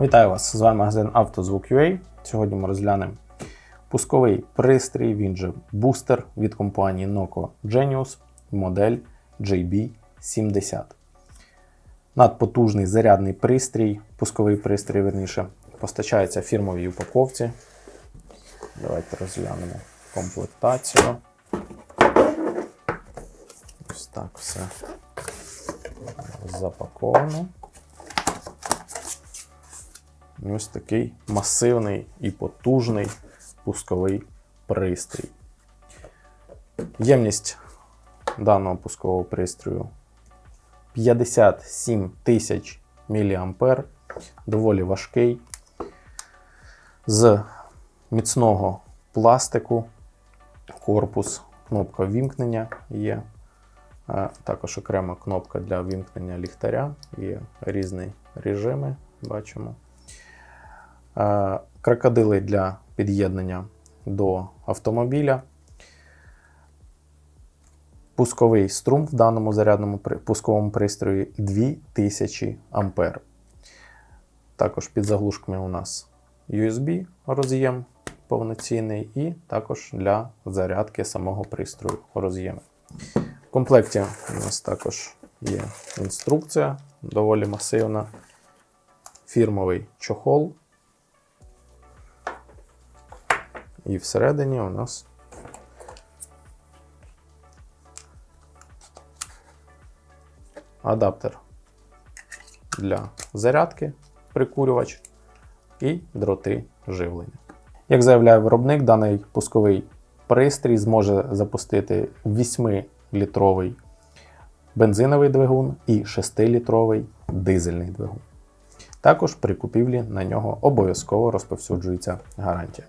Вітаю вас! З вами магазин «Автозвук.UA». Сьогодні ми розглянемо пусковий пристрій, він же бустер від компанії Noco Genius, модель JB70. Надпотужний зарядний пристрій, пусковий пристрій, верніше, постачається фірмовій упаковці. Давайте розглянемо комплектацію. Ось так все запаковано. Ось такий масивний і потужний пусковий пристрій. Ємність даного пускового пристрою 57 тисяч мА, доволі важкий, з міцного пластику, корпус, кнопка вімкнення є. Е, Також окрема кнопка для вімкнення ліхтаря, є різні режими, бачимо. Е, крокодили для під'єднання до автомобіля. Пусковий струм в даному зарядному пусковому пристрої 2000 А. Також під заглушками у нас USB роз'єм повноцінний, і також для зарядки самого пристрою роз'єм. В комплекті у нас також є інструкція, доволі масивна, фірмовий чохол. І всередині у нас адаптер для зарядки, прикурювач і дроти живлення. Як заявляє виробник, даний пусковий пристрій зможе запустити 8-літровий бензиновий двигун і 6-літровий дизельний двигун. Також при купівлі на нього обов'язково розповсюджується гарантія.